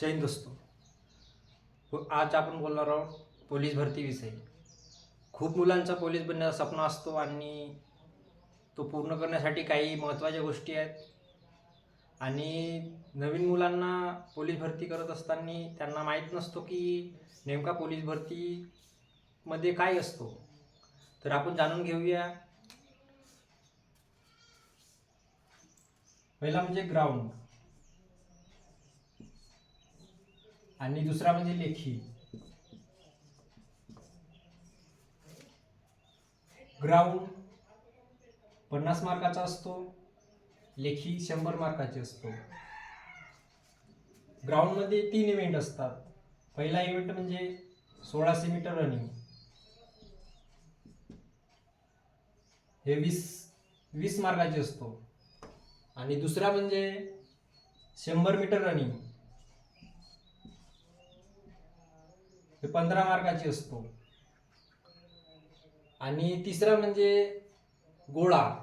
जय हिंद दोस्तो हो, आज आपण बोलणार आहोत पोलीस भरतीविषयी. खूप मुलांचा पोलीस बनण्याचा सपना असतो आणि तो पूर्ण करण्यासाठी काही महत्त्वाच्या गोष्टी आहेत. आणि नवीन मुलांना पोलीस भरती करत असताना त्यांना माहीत नसतो की नेमका पोलीस भरतीमध्ये काय असतो. तर आपण जाणून घेऊया. पहिला म्हणजे ग्राउंड. आणि दुसरा म्हणजे लेखी. ग्राउंड पन्नास मार्काचा असतो लेखी शंभर मार्काची असतो. ग्राउंडमध्ये तीन इव्हेंट असतात. पहिला इव्हेंट म्हणजे सोळाशे मीटर रनिंग हे वीस वीस मार्काचे असतो. आणि दुसरा म्हणजे शंभर मीटर रनिंग पंधरा मार्काची असतो. आणि तिसरा म्हणजे गोळा.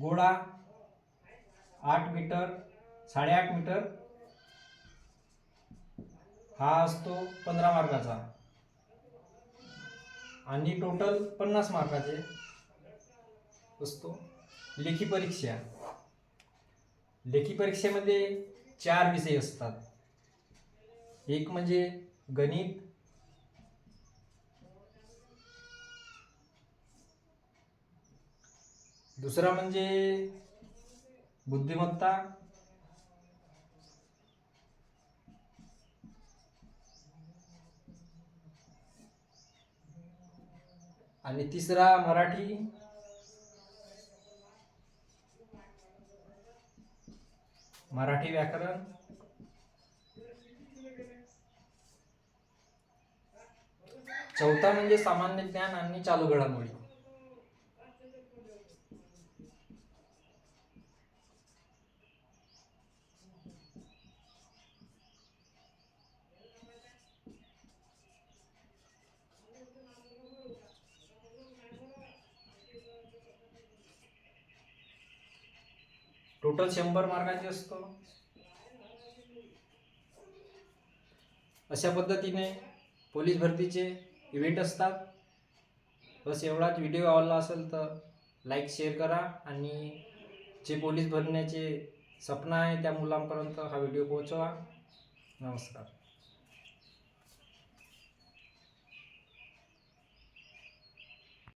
गोळा आठ मीटर साडेआठ मीटर. हा असतो पंधरा मार्काचा. आणि टोटल पन्नास मार्काचे असतो लेखी परीक्षा. लेखी परीक्षेमध्ये चार विषय असतात. एक म्हणजे गणित. दुसरा म्हणजे बुद्धिमत्ता. आणि तिसरा मराठी. मराठी व्याकरण. चौथा म्हणजे सामान्य ज्ञान आणि चालू घडामोडी. टोटल शंभर मार्काचे असतो. अशा पद्धतीने पोलीस भरतीचे इव्हेंट असतात. बस एवढाच व्हिडिओ आवडला असेल तर लाईक शेअर करा आणि जे पोलीस भरण्याचे सपना आहे त्या मुलांपर्यंत हा व्हिडिओ पोहोचवा. नमस्कार.